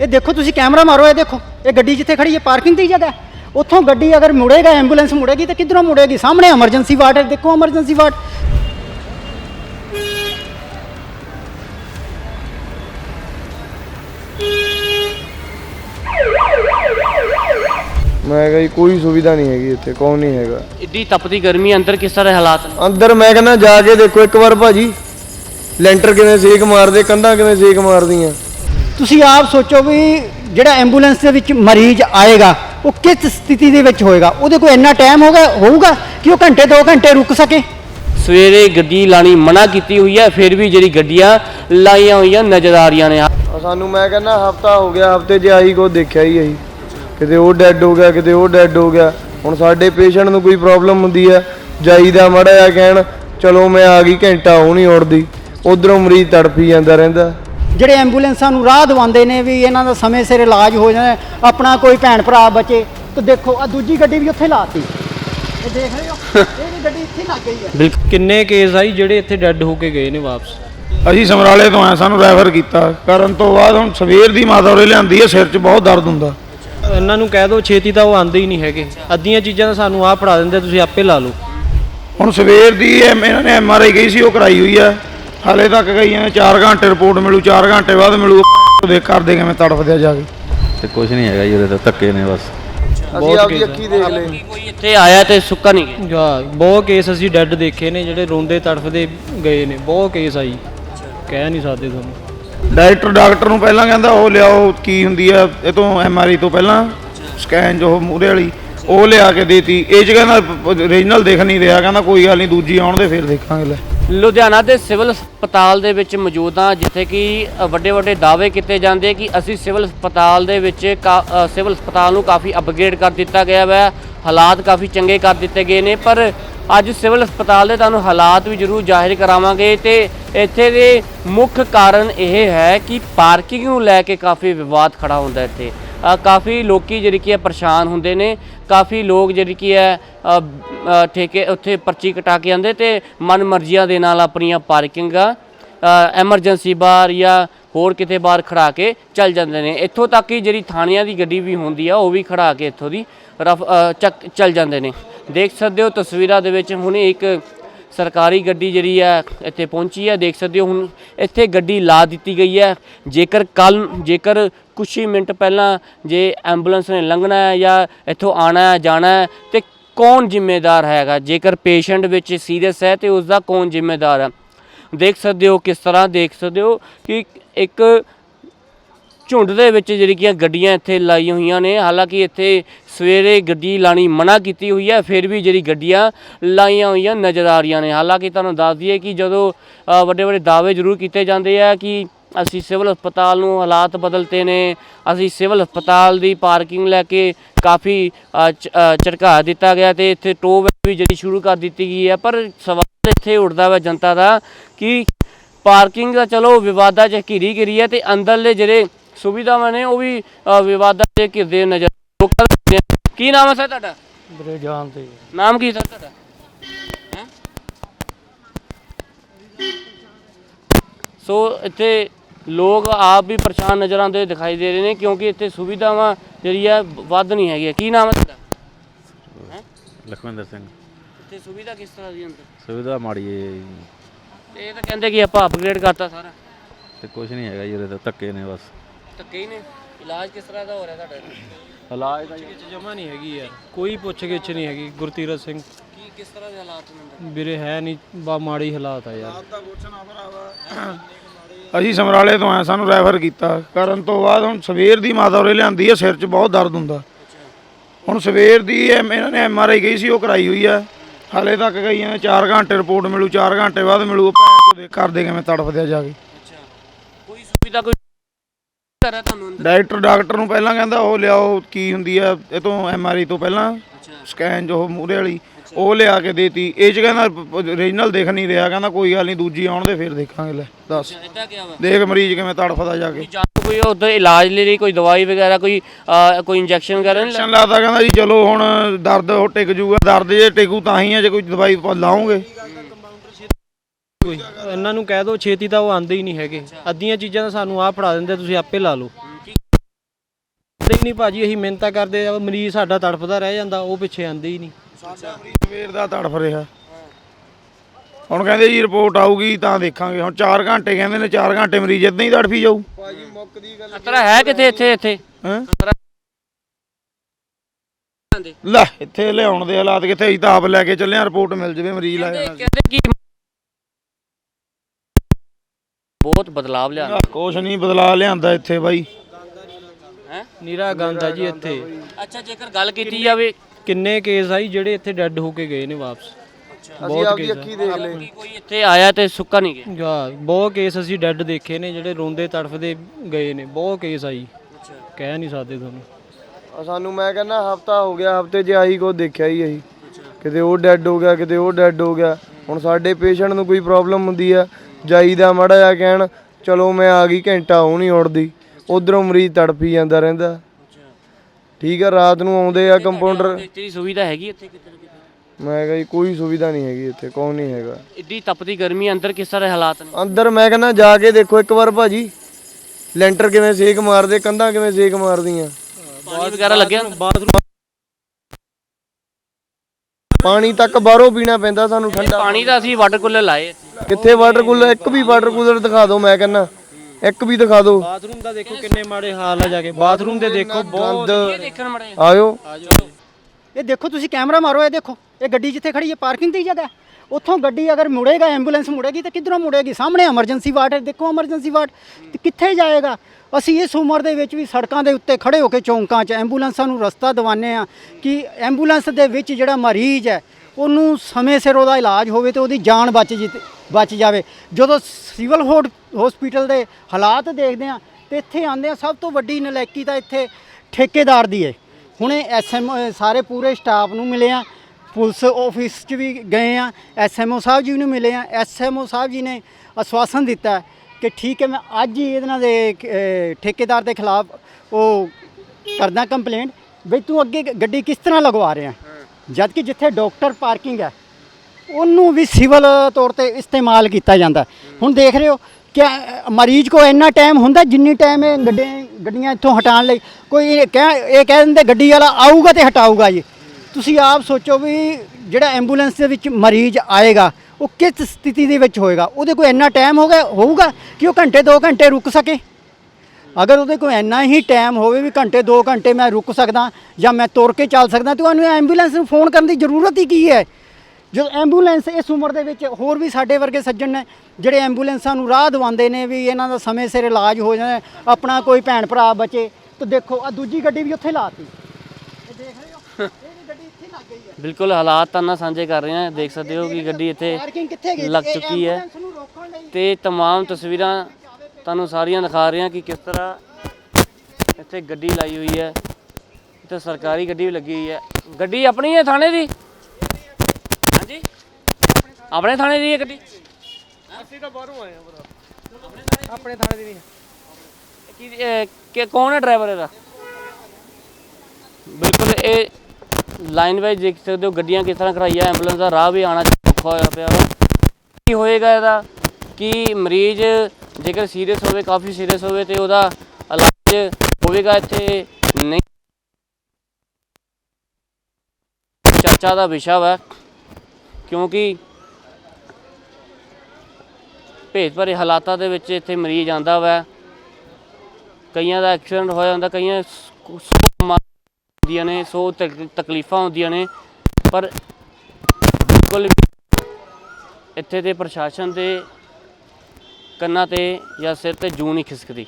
ਇਹ ਦੇਖੋ ਤੁਸੀਂ ਕੈਮਰਾ ਮਾਰੋ ਇਹ ਦੇਖੋ। ਇਹ ਗੱਡੀ ਜਿੱਥੇ ਖੜੀ ਹੈ ਪਾਰਕਿੰਗ ਦੀ ਜਗ੍ਹਾ ਹੈ। ਉੱਥੋਂ ਗੱਡੀ ਅਗਰ ਮੁੜੇਗਾ ਐਂਬੂਲੈਂਸ ਮੁੜੇਗੀ ਤਾਂ ਕਿੱਧਰੋਂ ਮੁੜੇਗੀ? ਸਾਹਮਣੇ ਐਮਰਜੈਂਸੀ ਵਾਰਡ ਹੈ ਦੇਖੋ ਐਮਰਜੈਂਸੀ ਵਾਰਡ ਮੈਂ ਕਿਹਾ ਜੀ ਕੋਈ ਸੁਵਿਧਾ ਨਹੀਂ ਹੈਗੀ ਇੱਥੇ ਕੌਣ ਨਹੀਂ ਹੈਗਾ। ਇੱਡੀ ਤਪਦੀ ਗਰਮੀ ਅੰਦਰ ਕਿਸ ਤਰ੍ਹਾਂ ਦੇ ਹਾਲਾਤ ਨੇ? ਅੰਦਰ ਮੈਂ ਕਹਿੰਦਾ ਜਾ ਕੇ ਦੇਖੋ ਇੱਕ ਵਾਰ ਭਾਜੀ। ਲੈਂਟਰ ਕਿਵੇਂ ਸੇਕ ਮਾਰਦੇ ਕੰਧਾਂ ਕਿਵੇਂ ਸੇਕ ਮਾਰਦੀਆਂ। ਤੁਸੀਂ ਆਪ ਸੋਚੋ ਵੀ ਜਿਹੜਾ ਐਂਬੂਲੈਂਸ ਦੇ ਵਿੱਚ ਮਰੀਜ਼ ਆਏਗਾ ਉਹ ਕਿਸ ਸਥਿਤੀ ਦੇ ਵਿੱਚ ਹੋਏਗਾ? ਉਹਦੇ ਕੋਈ ਇੰਨਾ ਟਾਈਮ ਹੋਗਾ ਹੋਊਗਾ ਕਿ ਉਹ ਘੰਟੇ 2 ਘੰਟੇ ਰੁਕ ਸਕੇ? ਸਵੇਰੇ ਗੱਡੀ ਲਾਣੀ ਮਨਾ ਕੀਤੀ ਹੋਈ ਹੈ ਫਿਰ ਵੀ ਜਿਹੜੀ ਗੱਡੀਆਂ ਲਾਈਆਂ ਹੋਈਆਂ ਨਜ਼ਰ ਆ ਰਹੀਆਂ ਨੇ। ਆ ਸਾਨੂੰ ਮੈਂ ਕਹਿੰਦਾ ਹਫਤਾ ਹੋ ਗਿਆ ਹਫ਼ਤੇ 'ਚ ਆਹੀ ਕੋ ਦੇਖਿਆ ਹੀ ਆਹੀ ਕਿਤੇ ਉਹ ਡੈੱਡ ਹੋ ਗਿਆ ਕਿਤੇ ਉਹ ਡੈੱਡ ਹੋ ਗਿਆ। ਹੁਣ ਸਾਡੇ ਪੇਸ਼ੈਂਟ ਨੂੰ ਕੋਈ ਪ੍ਰੋਬਲਮ ਹੁੰਦੀ ਹੈ ਜਾਈਦਾ ਮੜਾ ਜਾ ਕਹਿਣ ਚਲੋ ਮੈਂ ਆ ਗਈ ਘੰਟਾ ਉਹ ਨਹੀਂ ਉੜਦੀ। ਉਧਰੋਂ ਮਰੀਜ਼ ਤੜਫੀ ਜਾਂਦਾ ਰਹਿੰਦਾ। ਜਿਹੜੇ ਐਂਬੂਲੈਂਸਾਂ ਨੂੰ ਰਾਹ ਦਵਾਉਂਦੇ ਨੇ ਵੀ ਇਹਨਾਂ ਦਾ ਸਮੇਂ ਸਿਰ ਇਲਾਜ ਹੋ ਜਾਣਾ ਆਪਣਾ ਕੋਈ ਭੈਣ ਭਰਾ ਬਚੇ ਤਾਂ ਦੇਖੋ ਆ ਦੂਜੀ ਗੱਡੀ ਵੀ ਉੱਥੇ ਲਾਤੀ। ਇਹ ਦੇਖ ਰਹੇ ਹੋ? ਇਹ ਵੀ ਗੱਡੀ ਇੱਥੇ ਲੱਗ ਗਈ ਹੈ। ਬਿਲਕੁਲ। ਕਿੰਨੇ ਕੇਸ ਆਈ ਜਿਹੜੇ ਇੱਥੇ ਡੈੱਡ ਹੋ ਕੇ ਗਏ ਨੇ ਵਾਪਸ? ਅਸੀਂ ਸਮਰਾਲੇ ਤੋਂ ਆਏ ਸਾਨੂੰ ਰੈਫਰ ਕੀਤਾ। ਕਰਨ ਤੋਂ ਬਾਅਦ ਹੁਣ ਸਵੇਰ ਦੀ ਮਾਤਾ ਉਰੇ ਲਿਆਂਦੀ ਹੈ ਸਿਰ 'ਚ ਬਹੁਤ ਦਰਦ ਹੁੰਦਾ। ਇਹਨਾਂ ਨੂੰ ਕਹਿ ਦਿਓ ਛੇਤੀ ਤਾਂ ਉਹ ਆਂਦੇ ਹੀ ਨਹੀਂ ਹੈਗੇ। ਅੱਧੀਆਂ ਚੀਜ਼ਾਂ ਤਾਂ ਸਾਨੂੰ ਆਹ ਫੜਾ ਦਿੰਦੇ ਤੁਸੀਂ ਆਪੇ ਲਾ ਲਓ। ਹੁਣ ਸਵੇਰ ਦੀ ਐਮ- ਇਹਨਾਂ ਨੇ ਐਮ ਆਰ ਆਈ ਗਈ ਸੀ ਉਹ ਕਰਾਈ ਹੋਈ ਹੈ। ਹਾਲੇ ਤੱਕ ਗਈ ਐ 4 ਘੰਟੇ ਰਿਪੋਰਟ ਮਿਲੂ 4 ਘੰਟੇ ਬਾਅਦ ਮਿਲੂ ਦੇ ਕਰਦੇ ਕਿਵੇਂ ਤੜਫਦੇ ਆ ਜਾ ਕੇ। ਤੇ ਕੁਝ ਨਹੀਂ ਹੈਗਾ ਜੀ ਉਹਦੇ ਤਾਂ ਧੱਕੇ ਨੇ ਬਸ। ਅਸੀਂ ਆਪਦੀ ਅੱਖੀ ਦੇਖ ਲਏ। ਕੋਈ ਇੱਥੇ ਆਇਆ ਤੇ ਸੁੱਕਾ ਨਹੀਂ ਗਿਆ? ਜਾਂ ਬਹੁਤ ਕੇਸ ਅਸੀਂ ਡੈੱਡ ਦੇਖੇ ਨੇ ਜਿਹੜੇ ਰੋਂਦੇ ਤੜਫਦੇ ਗਏ ਨੇ ਬਹੁਤ ਕੇਸ ਆਈ। ਕਹਿ ਨਹੀਂ ਸਕਦੇ ਤੁਹਾਨੂੰ। ਡਾਇਰੈਕਟਰ ਡਾਕਟਰ ਨੂੰ ਪਹਿਲਾਂ ਕਹਿੰਦਾ ਉਹ ਲਿਆਓ ਕੀ ਹੁੰਦੀ ਆ ਇਹ ਤੋਂ ਐਮ ਆਰ ਆਈ ਤੋਂ ਪਹਿਲਾਂ ਸਕੈਨ ਜੋ ਮੂਰੇ ਵਾਲੀ ਉਹ ਲਿਆ ਕੇ ਦੇਤੀ। ਇਹ ਚ ਕਹਿੰਦਾ ਓਰੀਜਨਲ ਦਿਖ ਨਹੀਂ ਰਿਹਾ ਕਹਿੰਦਾ ਕੋਈ ਗੱਲ ਨਹੀਂ ਦੂਜੀ ਆਉਣ ਦੇ ਫਿਰ ਦੇਖਾਂਗੇ ਲੈ। ਲੁਧਿਆਣਾ ਦੇ ਸਿਵਲ ਹਸਪਤਾਲ ਦੇ ਵਿੱਚ ਮੌਜੂਦ ਹਾਂ, ਜਿੱਥੇ ਕਿ ਵੱਡੇ ਵੱਡੇ ਦਾਅਵੇ ਕੀਤੇ ਜਾਂਦੇ ਕਿ ਅਸੀਂ ਸਿਵਲ ਹਸਪਤਾਲ ਦੇ ਵਿੱਚ ਕਾ- ਸਿਵਲ ਹਸਪਤਾਲ ਨੂੰ ਕਾਫੀ ਅਪਗ੍ਰੇਡ ਕਰ ਦਿੱਤਾ ਗਿਆ ਹੈ ਹਾਲਾਤ ਕਾਫੀ ਚੰਗੇ ਕਰ ਦਿੱਤੇ ਗਏ ਨੇ, ਪਰ ਅੱਜ ਸਿਵਲ ਹਸਪਤਾਲ ਦੇ ਤੁਹਾਨੂੰ ਹਾਲਾਤ ਵੀ ਜ਼ਰੂਰ ਜ਼ਾਹਿਰ ਕਰਾਵਾਂਗੇ ਤੇ ਇੱਥੇ ਦੇ ਮੁੱਖ ਕਾਰਨ ਇਹ ਹੈ ਕਿ ਪਾਰਕਿੰਗ ਨੂੰ ਲੈ ਕੇ ਕਾਫੀ ਵਿਵਾਦ ਖੜਾ ਹੁੰਦਾ ਇੱਥੇ। ਕਾਫੀ ਲੋਕੀ ਜਿਹੜੀ ਕੀ ਹੈ ਪਰੇਸ਼ਾਨ ਹੁੰਦੇ ਨੇ। ਕਾਫੀ ਲੋਕ ਜਿਹੜੀ ਕੀ ਹੈ ਠੇਕੇ ਉੱਥੇ ਪਰਚੀ ਕਟਾ ਕੇ ਆਉਂਦੇ ਤੇ ਮਨ ਮਰਜ਼ੀਆਂ ਦੇ ਨਾਲ ਆਪਣੀਆਂ ਪਾਰਕਿੰਗਾਂ ਐਮਰਜੈਂਸੀ ਬਾਰ ਜਾਂ ਹੋਰ ਕਿਤੇ ਬਾਹਰ ਖੜਾ ਕੇ ਚੱਲ ਜਾਂਦੇ ਨੇ। ਇੱਥੋਂ ਤੱਕ ਕਿ ਜਿਹੜੀ ਥਾਣਿਆਂ ਦੀ ਗੱਡੀ ਵੀ ਹੁੰਦੀ ਆ, ਉਹ ਵੀ ਖੜਾ ਕੇ ਇੱਥੋਂ ਦੀ ਰਫ ਚੱਕ, ਚੱਲ ਜਾਂਦੇ ਨੇ। ਦੇਖ ਸਕਦੇ ਹੋ ਤਸਵੀਰਾਂ ਦੇ ਵਿੱਚ ਹੁਣੇ ਇੱਕ ਸਰਕਾਰੀ ਗੱਡੀ ਜਿਹੜੀ ਹੈ ਇੱਥੇ ਪਹੁੰਚੀ ਹੈ ਦੇਖ ਸਕਦੇ ਹੋ ਹੁਣ ਇੱਥੇ ਗੱਡੀ ਲਾ ਦਿੱਤੀ ਗਈ ਹੈ ਜੇਕਰ ਕੱਲ ਜੇਕਰ ਕੁਛ ਹੀ ਮਿੰਟ ਪਹਿਲਾਂ ਜੇ ਐਂਬੂਲੈਂਸ ਨੇ ਲੰਘਣਾ ਹੈ ਜਾਂ ਇੱਥੋਂ ਆਣਾ ਹੈ, ਜਾਣਾ ਹੈ, ਤੇ ਕੌਣ ਜ਼ਿੰਮੇਦਾਰ ਹੈਗਾ? ਜੇਕਰ ਪੇਸ਼ੈਂਟ ਵਿੱਚ ਸੀਰੀਅਸ ਹੈ, ਤੇ ਉਸ ਦਾ ਕੌਣ ਜ਼ਿੰਮੇਦਾਰ ਹੈ? ਦੇਖ ਸਕਦੇ ਹੋ ਕਿਸ ਤਰ੍ਹਾਂ ਦੇਖ ਸਕਦੇ ਹੋ ਕਿ ਇੱਕ ਝੁੰਡ ਦੇ ਵਿੱਚ ਜਿਹੜੀ ਕਿ ਗੱਡੀਆਂ ਇੱਥੇ ਲਾਈਆਂ ਹੋਈਆਂ ਨੇ। ਹਾਲਾਂਕਿ ਇੱਥੇ ਸਵੇਰੇ ਗੱਡੀ ਲਾਣੀ ਮਨਾ ਕੀਤੀ ਹੋਈ ਹੈ, ਫਿਰ ਵੀ ਜਿਹੜੀ ਗੱਡੀਆਂ ਲਾਈਆਂ ਹੋਈਆਂ ਨਜ਼ਰ ਆ ਰਹੀਆਂ ਨੇ। ਹਾਲਾਂਕਿ ਤੁਹਾਨੂੰ ਦੱਸ ਦਈਏ ਕਿ ਜਦੋਂ ਵੱਡੇ ਵੱਡੇ ਦਾਅਵੇ ਜ਼ਰੂਰ ਕੀਤੇ ਜਾਂਦੇ ਆ ਕਿ ਅਸੀਂ ਸਿਵਲ ਹਸਪਤਾਲ ਨੂੰ ਹਾਲਾਤ ਬਦਲਤੇ ਨੇ। ਅਸੀਂ ਸਿਵਲ ਹਸਪਤਾਲ ਦੀ ਪਾਰਕਿੰਗ ਲੈ ਕੇ ਕਾਫੀ ਝਟਕਾ ਦਿੱਤਾ ਗਿਆ ਤੇ ਇੱਥੇ ਟੋਬ ਵੀ ਜਿਹੜੀ ਸ਼ੁਰੂ ਕਰ ਦਿੱਤੀ ਗਈ ਹੈ। ਪਰ ਸਵਾਲ ਇੱਥੇ ਉੱਠਦਾ ਵਾ ਜਨਤਾ ਦਾ ਕਿ ਪਾਰਕਿੰਗ ਦਾ ਚਲੋ ਵਿਵਾਦਾਂ 'ਚ ਘਿਰੀ ਘਿਰੀ ਹੈ ਤੇ ਅੰਦਰਲੇ ਜਿਹੜੇ ਸੁਵਿਧਾਵਾਂ ਨੇ ਉਹ ਵੀ ਵਿਵਾਦਾਂ 'ਚ ਘਿਰਦੇ ਨਜ਼ਰ ਲੋਕਾਂ ਦੇ ਕੀ ਨਾਮ ਹੈ ਸਰ ਤੁਹਾਡਾ? ਵੀਰੇ ਜਾਣਦੇ ਨਾਮ ਕੀ ਸਰ ਤੁਹਾਡਾ? ਹੈਂ? ਸੋ ਇੱਥੇ ਲੋਕ ਆਪ ਵੀ ਪਰੇਸ਼ਾਨ ਨਜ਼ਰ ਆਉਂਦੇ ਦਿਖਾਈ ਦੇ ਰਹੇ ਨੇ ਕਿਉਂਕਿ ਇੱਥੇ ਸੁਵਿਧਾਵਾਂ ਜਿਹੜੀ ਆ ਵੱਧ ਨਹੀਂ ਹੈਗੀਆਂ। ਕੀ ਨਾਮ ਹੈ ਤੁਹਾਡਾ? ਲਖਵਿੰਦਰ ਸਿੰਘ। ਇੱਥੇ ਸੁਵਿਧਾ ਕਿਸ ਤਰ੍ਹਾਂ ਦੀ ਅੰਦਰ? ਸੁਵਿਧਾ ਮਾੜੀ ਹੈ ਜੀ। ਤੇ ਇਹ ਤਾਂ ਕਹਿੰਦੇ ਕਿ ਆਪਾਂ ਅਪਗ੍ਰੇਡ ਕਰਤਾ ਸਾਰਾ। ਤੇ ਕੁਝ ਨਹੀਂ ਹੈਗਾ ਜੀ ਉਹਦੇ ਤਾਂ ਧੱਕੇ ਨੇ ਬਸ। ਧੱਕੇ ਹੀ ਨੇ? ਇਲਾਜ ਕਿਸ ਤਰ੍ਹਾਂ ਦਾ ਹੋ ਰਿਹਾ ਤੁਹਾਡਾ? ਇਲਾਜ ਦਾ ਜਮਾ ਨਹੀਂ ਹੈਗੀ ਯਾਰ। ਕੋਈ ਪੁੱਛ ਗਿੱਛ ਨਹੀਂ ਹੈਗੀ ਗੁਰਤੀਰਤ ਸਿੰਘ। ਕੀ ਕਿਸ ਤਰ੍ਹਾਂ ਦੇ ਹਾਲਾਤ ਨੇ ਅੰਦਰ? ਵੀਰੇ ਹੈ ਨਹੀਂ ਬਾ ਮਾੜੀ ਹਾਲਾਤ ਆ ਯਾਰ। ਅਸੀਂ ਸਮਰਾਲੇ ਤੋਂ ਆਏ ਸਾਨੂੰ ਰੈਫਰ ਕੀਤਾ। ਕਰਨ ਤੋਂ ਬਾਅਦ ਹੁਣ ਸਵੇਰ ਦੀ ਮਾਤਾ ਉਰੇ ਲਿਆਂਦੀ ਹੈ ਸਿਰ 'ਚ ਬਹੁਤ ਦਰਦ ਹੁੰਦਾ। ਹੁਣ ਸਵੇਰ ਦੀ ਐਮ- ਇਹਨਾਂ ਨੇ ਐਮ ਆਰ ਆਈ ਗਈ ਸੀ ਉਹ ਕਰਾਈ ਹੋਈ ਹੈ ਹਾਲੇ ਤੱਕ ਗਈ ਐ 4 ਘੰਟੇ ਰਿਪੋਰਟ ਮਿਲੂ 4 ਘੰਟੇ ਬਾਅਦ ਮਿਲੂ ਉਹ ਭੈਣ ਚੋਦ ਦੇ ਕਰਦੇ ਕਿਵੇਂ ਤੜਫਦੇ ਆ ਜਾ ਕੇ। ਕੋਈ ਸੁਵਿਧਾ ਕੋਈ ਕਰ ਰਿਹਾ ਤੁਹਾਨੂੰ ਅੰਦਰ? ਡਾਇਰੈਕਟਰ ਡਾਕਟਰ ਨੂੰ ਪਹਿਲਾਂ ਕਹਿੰਦਾ ਉਹ ਲਿਆਓ ਕੀ ਹੁੰਦੀ ਆ ਇਹ ਤੋਂ ਐਮ ਆਰ ਆਈ ਤੋਂ ਪਹਿਲਾਂ ਸਕੈਨ ਜੋ ਮੂਰੇ ਵਾਲੀ ਉਹ ਲਿਆ ਕੇ ਦੇਤੀ। ਇਹ ਚ ਕਹਿੰਦਾ ਓਰੀਜਨਲ ਦਿਖ ਨਹੀਂ ਰਿਹਾ। ਕਹਿੰਦਾ ਕੋਈ ਗੱਲ ਨਹੀਂ ਦੂਜੀ ਆਉਣ ਦੇ ਫਿਰ ਦੇਖਾਂਗੇ ਲੈ ਦੱਸ। ਇਦਾਂ ਕਿਹਾ ਵਾ? ਦੇਖ ਮਰੀਜ਼ ਕਿਵੇਂ ਤੜਫਦਾ ਜਾ ਕੇ। ਜਾਂ ਕੋਈ ਉਧਰ ਇਲਾਜ ਲਈ ਕੋਈ ਦਵਾਈ ਵਗੈਰਾ ਕੋਈ ਅਹ, ਕੋਈ ਇੰਜੈਕਸ਼ਨ ਵਗੈਰਾ ਨਹੀਂ ਇੰਜੈਕਸ਼ਨ ਲਾਤਾ ਕਹਿੰਦਾ ਜੀ ਚਲੋ ਹੁਣ ਦਰਦ ਉਹ ਟਿਕ ਜੂਗਾ। ਦਰਦ ਜੇ ਟਿਕੂ ਤਾਂ ਹੀ ਆ ਜੇ ਕੋਈ ਦਵਾਈ ਆਪਾਂ ਲਾਉਂਗੇ। ਕੋਈ ਇਹਨਾਂ ਨੂੰ ਕਹਿ ਦਿਓ ਛੇਤੀ ਤਾਂ ਉਹ ਆਂਦੇ ਹੀ ਨਹੀਂ ਹੈਗੇ। ਅੱਧੀਆਂ ਚੀਜ਼ਾਂ ਤਾਂ ਸਾਨੂੰ ਆਹ ਫੜਾ ਦਿੰਦੇ ਤੁਸੀਂ ਆਪੇ ਲਾ ਲਓ। ਦੇ ਹੀ ਨਹੀਂ ਭਾਜੀ ਅਸੀਂ ਮਿਹਨਤਾਂ ਕਰਦੇ ਆ ਮਰੀਜ਼ ਸਾਡਾ ਤੜਫਦਾ ਰਹਿ ਜਾਂਦਾ ਉਹ ਪਿੱਛੇ ਆਂਦੇ ਹੀ ਨਹੀਂ। ਸਵੇਰ ਦਾ ਤੜਫ ਰਿਹਾ। ਹੁਣ ਕਹਿੰਦੇ ਜੀ ਰਿਪੋਰਟ ਆਊਗੀ ਤਾਂ ਦੇਖਾਂਗੇ। ਹੁਣ 4 ਘੰਟੇ ਕਹਿੰਦੇ ਨੇ 4 ਘੰਟੇ ਮਰੀਜ਼ ਇਦਾਂ ਹੀ ਤੜਫੀ ਜਾਊ। ਖਤਰਾ ਹੈ ਕਿਤੇ ਇੱਥੇ ਇੱਥੇ? ਹੈਂ? ਲੈ ਇੱਥੇ ਲਿਆਉਣ ਦੇ ਹਾਲਾਤ ਕਿੱਥੇ? ਅਸੀਂ ਤਾਂ ਆਪ ਲੈ ਕੇ ਚੱਲੇ ਆ ਰਿਪੋਰਟ ਮਿਲ ਜਵੇ ਮਰੀਜ਼ ਕਹਿੰਦੇ ਕਿ ਬਹੁਤ ਬਦਲਾਵ ਲਿਆ। ਕੁਛ ਨਹੀਂ ਬਦਲਾ ਲਿਆਂਦਾ ਇੱਥੇ ਬਾਈ। ਹੈ? ਨੀਰਾ ਗੰਦ ਆ ਜੀ ਇੱਥੇ। ਅੱਛਾ ਜੇਕਰ ਗੱਲ ਕੀਤੀ ਜਾਵੇ ਕਿੰਨੇ ਕੇਸ ਆਈ ਜਿਹੜੇ ਇੱਥੇ ਡੈੱਡ ਹੋ ਕੇ ਗਏ ਨੇ ਵਾਪਸ? ਅਸੀਂ ਆਪਦੀ ਅੱਖੀ ਦੇਖ ਲਏ। ਕੋਈ ਇੱਥੇ ਆਇਆ ਤੇ ਸੁੱਕਾ ਨਹੀਂ ਗਿਆ? ਜਾਂ ਬਹੁਤ ਕੇਸ ਅਸੀਂ ਡੈੱਡ ਦੇਖੇ ਨੇ ਜਿਹੜੇ ਰੋਂਦੇ ਤੜਫਦੇ ਗਏ ਨੇ। ਬਹੁਤ ਕੇਸ ਆਈ। ਕਹਿ ਨਹੀਂ ਸਕਦੇ ਤੁਹਾਨੂੰ। ਆ ਸਾਨੂੰ ਮੈਂ ਕਹਿੰਦਾ ਹਫਤਾ ਹੋ ਗਿਆ ਹਫ਼ਤੇ 'ਚ ਆਹੀ ਕੋ ਦੇਖਿਆ ਹੀ ਅਸੀਂ। ਕਿਤੇ ਉਹ ਡੈੱਡ ਹੋ ਗਿਆ ਕਿਤੇ ਉਹ ਡੈੱਡ ਹੋ ਗਿਆ। ਹੁਣ ਸਾਡੇ ਪੇਸ਼ੈਂਟ ਨੂੰ ਕੋਈ ਪ੍ਰੋਬਲਮ ਹੁੰਦੀ ਆ ਜਾਈਦਾ ਮੜਾ ਜਾ ਕਹਿਣ ਚਲੋ ਮੈਂ ਆ ਗਈ ਘੰਟਾ ਉਹ ਨਹੀਂ ਉੜਦੀ। ਉਧਰੋਂ ਮਰੀਜ਼ ਤੜਫੀ ਜਾਂਦਾ ਰਹਿੰਦਾ। ਠੀਕ ਆ ਰਾਤ ਨੂੰ ਆਉਂਦੇ ਆ ਕੰਪਾਊਂਡਰ? ਤੇਰੀ ਸੁਵਿਧਾ ਹੈਗੀ ਇੱਥੇ? ਕਿਤੇ ਨਾ ਕਿਤੇ ਮੈਂ ਕਿਹਾ ਜੀ ਕੋਈ ਸੁਵਿਧਾ ਨਹੀਂ ਹੈਗੀ ਇੱਥੇ ਕੋਈ ਨਹੀਂ ਹੈਗਾ। ਇੱਡੀ ਤਪਦੀ ਗਰਮੀ ਅੰਦਰ ਕਿਸ ਤਰ੍ਹਾਂ ਦੇ ਹਾਲਾਤ ਨੇ? ਅੰਦਰ ਮੈਂ ਕਹਿੰਦਾ ਜਾ ਕੇ ਦੇਖੋ ਇੱਕ ਵਾਰ ਭਾਜੀ। ਲੈਂਟਰ ਕਿਵੇਂ ਸੇਕ ਮਾਰਦੇ ਕੰਧਾਂ ਕਿਵੇਂ ਸੇਕ ਮਾਰਦੀਆਂ। ਪਾਣੀ ਵਗੈਰਾ ਲੱਗਿਆ? ਬਾਥਰੂਮ ਪਾਣੀ ਤੱਕ ਬਾਹਰੋਂ ਪੀਣਾ ਪੈਂਦਾ ਸਾਨੂੰ ਠੰਡਾ। ਪਾਣੀ ਦਾ ਅਸੀਂ ਵਾਟਰ ਕੂਲਰ ਲਾਏ ਇੱਥੇ। ਕਿੱਥੇ ਵਾਟਰ ਕੂਲਰ ਇੱਕ ਵੀ ਵਾਟਰ ਕੂਲਰ ਦਿਖਾ ਦਿਓ ਮੈਂ ਕਹਿੰਦਾ। ਇੱਕ ਵੀ ਦਿਖਾ ਦਿਓ। ਬਾਥਰੂਮ ਦਾ ਦੇਖੋ ਕਿੰਨੇ ਮਾੜੇ ਹਾਲ ਆ ਜਾ ਕੇ। ਬਾਥਰੂਮ ਦੇ ਦੇਖੋ ਬਹੁਤ। ਇਹ ਦੇਖਣ ਮੜੇ ਆਇਓ। ਇਹ ਦੇਖੋ ਤੁਸੀਂ ਕੈਮਰਾ ਮਾਰੋ ਇਹ ਦੇਖੋ। ਇਹ ਗੱਡੀ ਜਿੱਥੇ ਖੜੀ ਹੈ ਪਾਰਕਿੰਗ ਦੀ ਜਗ੍ਹਾ। ਉੱਥੋਂ ਗੱਡੀ ਅਗਰ ਮੁੜੇਗਾ ਐਂਬੂਲੈਂਸ ਮੁੜੇਗੀ ਤਾਂ ਕਿੱਧਰੋਂ ਮੁੜੇਗੀ? ਸਾਹਮਣੇ ਐਮਰਜੈਂਸੀ ਵਾਰਡ ਹੈ ਦੇਖੋ ਐਮਰਜੈਂਸੀ ਵਾਰਡ। ਤੇ ਕਿੱਥੇ ਜਾਏਗਾ? ਅਸੀਂ ਇਸ ਉਮਰ ਦੇ ਵਿੱਚ ਵੀ ਸੜਕਾਂ ਦੇ ਉੱਤੇ ਖੜੇ ਹੋ ਕੇ ਚੌਂਕਾਂ 'ਚ ਐਂਬੂਲੈਂਸਾਂ ਨੂੰ ਰਸਤਾ ਦਿਵਾਉਂਦੇ ਆ ਕਿ ਐਂਬੂਲੈਂਸ ਦੇ ਵਿੱਚ ਜਿਹੜਾ ਮਰੀਜ਼ ਹੈ ਉਹਨੂੰ ਸਮੇਂ ਸਿਰ ਉਹਦਾ ਇਲਾਜ ਹੋਵੇ ਤੇ ਉਹਦੀ ਜਾਨ ਬਚ ਜਿ ਬਚ ਜਾਵੇ। ਜਦੋਂ ਸਿਵਲ ਹਸਪੀਟਲ ਦੇ ਹਾਲਾਤ ਦੇਖਦੇ ਆ ਤੇ ਇੱਥੇ ਆਉਂਦੇ ਆ ਸਭ ਤੋਂ ਵੱਡੀ ਨਲਾਇਕੀ ਤਾਂ ਇੱਥੇ ਠੇਕੇਦਾਰ ਦੀ ਹੈ। ਹੁਣੇ ਐਸਐਮ ਸਾਰੇ ਪੂਰੇ ਸਟਾਫ ਨੂੰ ਮਿਲੇ ਆ ਪੁਲਿਸ ਆਫਿਸ 'ਚ ਵੀ ਗਏ ਆ ਐਸਐਮਓ ਸਾਹਿਬ ਜੀ ਨੂੰ ਮਿਲੇ ਆ ਐਸਐਮਓ ਸਾਹਿਬ ਜੀ ਨੇ ਆਸ਼ਵਾਸਨ ਦਿੱਤਾ ਕਿ ਠੀਕ ਹੈ, ਮੈਂ ਅੱਜ ਹੀ ਇਹਨਾਂ ਦੇ ਠੇਕੇਦਾਰ ਦੇ ਖਿਲਾਫ ਉਹ ਕਰਦਾ ਕੰਪਲੇਂਟ ਵੀ ਤੂੰ ਅੱਗੇ ਗੱਡੀ ਕਿਸ ਤਰ੍ਹਾਂ ਲਗਵਾ ਰਿਹਾ ਜਦ ਕਿ ਜਿੱਥੇ ਡਾਕਟਰ ਪਾਰਕਿੰਗ ਹੈ, ਉਹਨੂੰ ਵੀ ਸਿਵਲ ਤੌਰ ਤੇ ਇਸਤੇਮਾਲ ਕੀਤਾ ਜਾਂਦਾ ਹੁਣ ਦੇਖ ਰਹੇ ਹੋ ਕਿ ਮਰੀਜ਼ ਕੋ ਇੰਨਾ ਟਾਈਮ ਹੁੰਦਾ ਜਿੰਨੀ ਟਾਈਮ ਇਹ ਗੱਡੇ ਗੱਡੀਆਂ ਇੱਥੋਂ ਹਟਾਉਣ ਲਈ? ਕੋਈ ਇਹ ਕਹਿ ਇਹ ਕਹਿ ਦਿੰਦੇ ਗੱਡੀ ਵਾਲਾ ਆਊਗਾ ਤੇ ਹਟਾਊਗਾ ਜੀ। ਤੁਸੀਂ ਆਪ ਸੋਚੋ ਵੀ ਜਿਹੜਾ ਐਂਬੂਲੈਂਸ ਦੇ ਵਿੱਚ ਮਰੀਜ਼ ਆਏਗਾ, ਉਹ ਕਿਸ ਸਥਿਤੀ ਦੇ ਵਿੱਚ ਹੋਏਗਾ? ਉਹਦੇ ਕੋਲ ਇੰਨਾ ਟਾਈਮ ਹੋ ਗਿਆ, ਹੋਊਗਾ ਕਿ ਉਹ ਘੰਟੇ 2 ਘੰਟੇ ਰੁਕ ਸਕੇ? ਅਗਰ ਉਹਦੇ ਕੋਲ ਇੰਨਾ ਹੀ ਟਾਈਮ ਹੋਵੇ ਵੀ ਘੰਟੇ 2 ਘੰਟੇ ਮੈਂ ਰੁਕ ਸਕਦਾ ਜਾਂ ਮੈਂ ਤੁਰ ਕੇ ਚੱਲ ਸਕਦਾ, ਤਾਂ ਉਹਨੂੰ ਐਂਬੂਲੈਂਸ ਨੂੰ ਫੋਨ ਕਰਨ ਦੀ ਜ਼ਰੂਰਤ ਹੀ ਕੀ ਹੈ? ਜਦੋਂ ਐਂਬੂਲੈਂਸ ਇਸ ਉਮਰ ਦੇ ਵਿੱਚ ਹੋਰ ਵੀ ਸਾਡੇ ਵਰਗੇ ਸੱਜਣ ਨੇ ਜਿਹੜੇ ਐਂਬੂਲੈਂਸਾਂ ਨੂੰ ਰਾਹ ਦਵਾਉਂਦੇ ਨੇ ਵੀ ਇਹਨਾਂ ਦਾ ਸਮੇਂ ਸਿਰ ਇਲਾਜ ਹੋ ਜਾਏ ਆਪਣਾ ਕੋਈ ਭੈਣ ਭਰਾ ਬਚੇ ਤਾਂ ਦੇਖੋ ਆ ਦੂਜੀ ਗੱਡੀ ਵੀ ਉੱਥੇ ਲਾਤੀ ਇਹ ਦੇਖ ਰਹੇ ਹੋ ਇਹ ਵੀ ਗੱਡੀ ਇੱਥੇ ਲੱਗ ਗਈ ਹੈ ਬਿਲਕੁਲ ਹਾਲਾਤ ਤਾਂ ਨਾ ਸਾਂਝੇ ਕਰ ਰਹੇ ਹਾਂ ਦੇਖ ਸਕਦੇ ਹੋ ਕਿ ਗੱਡੀ ਇੱਥੇ ਪਾਰਕਿੰਗ ਕਿੱਥੇ ਗਈ ਲੱਗ ਇਹ ਚੁੱਕੀ ਹੈ ਐਂਬੂਲੈਂਸ ਨੂੰ ਰੋਕਣ ਲਈ ਤੇ तमाम ਤਸਵੀਰਾਂ ਤੁਹਾਨੂੰ ਸਾਰੀਆਂ ਦਿਖਾ ਰਹੇ ਹਾਂ ਕਿ ਕਿਸ ਤਰ੍ਹਾਂ ਇੱਥੇ ਗੱਡੀ ਲਾਈ ਹੋਈ ਹੈ ਇੱਥੇ ਸਰਕਾਰੀ ਗੱਡੀ ਵੀ ਲੱਗੀ ਹੋਈ ਹੈ ਗੱਡੀ ਆਪਣੀ ਹੈ ਥਾਣੇ ਦੀ ਹਾਂਜੀ ਆਪਣੇ ਥਾਣੇ ਦੀ ਹੈ ਗੱਡੀ ਆਪਣੇ ਥਾਣੇ ਦੀ? ਨਹੀਂ। ਕੀ ਇਹ- ਕਿ ਕੌਣ ਹੈ ਡਰਾਈਵਰ ਇਹਦਾ? ਬਿਲਕੁਲ ਇਹ ਲਾਈਨ ਵਾਈਜ਼ ਦੇਖ ਸਕਦੇ ਹੋ ਗੱਡੀਆਂ ਕਿਸ ਤਰ੍ਹਾਂ ਖੜਾਈਆਂ ਐਂਬੂਲੈਂਸ ਦਾ ਰਾਹ ਵੀ ਆਣਾ ਔਖਾ ਹੋਇਆ ਪਿਆ ਵਾ। ਕੀ ਹੋਏਗਾ ਇਹਦਾ? ਕਿ ਮਰੀਜ਼ ਜੇਕਰ ਸੀਰੀਅਸ ਹੋਵੇ ਕਾਫੀ ਸੀਰੀਅਸ ਹੋਵੇ ਤੇ ਉਹਦਾ ਇਲਾਜ ਹੋਵੇਗਾ ਇੱਥੇ? ਨਹੀਂ। ਚਰਚਾ ਦਾ ਵਿਸ਼ਾ ਵਾ ਕਿਉਂਕਿ ਭੇਤ ਭਰੇ ਹਾਲਾਤਾਂ ਦੇ ਵਿੱਚ ਇੱਥੇ ਮਰੀਜ਼ ਆਂਦਾ ਵਾ। ਕਈਆਂ ਦਾ ਐਕਸੀਡੈਂਟ ਹੋ ਜਾਂਦਾ ਕਈਆਂ ਹੁੰਦੀਆਂ ਨੇ, ਸੋ ਤਕ- ਤਕਲੀਫਾਂ ਹੁੰਦੀਆਂ ਨੇ, ਪਰ ਬਿਲਕੁਲ ਇੱਥੇ ਦੇ ਪ੍ਰਸ਼ਾਸਨ ਦੇ ਕੰਨਾਂ ਤੇ ਜਾਂ ਸਿਰ ਤੇ ਜੂ ਨਹੀਂ ਖਿਸਕਦੀ।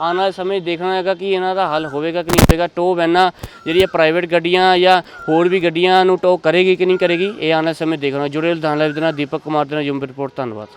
ਆਉਣ ਵਾਲੇ ਸਮੇਂ ਦੇਖਣਾ ਹੈਗਾ ਕਿ ਇਹਨਾਂ ਦਾ ਹੱਲ ਹੋਵੇਗਾ ਕਿ ਨਹੀਂ ਹੋਵੇਗਾ। ਟੋ ਵੈਨਾਂ ਜਿਹੜੀਆਂ ਪ੍ਰਾਈਵੇਟ ਗੱਡੀਆਂ ਜਾਂ ਹੋਰ ਵੀ ਗੱਡੀਆਂ ਨੂੰ ਟੋ ਕਰੇਗੀ ਕਿ ਨਹੀਂ ਕਰੇਗੀ, ਇਹ ਆਉਣ ਵਾਲੇ ਸਮੇਂ ਦੇਖਣਾ। ਜੁੜੇ ਲੁਧਿਆਣਾ ਲਾਈਵ ਦੇ ਨਾਲ ਦੀਪਕ ਕੁਮਾਰ ਦੇ ਨਾਲ ਜੁੰਮ ਰਿਪੋਰਟ, ਧੰਨਵਾਦ।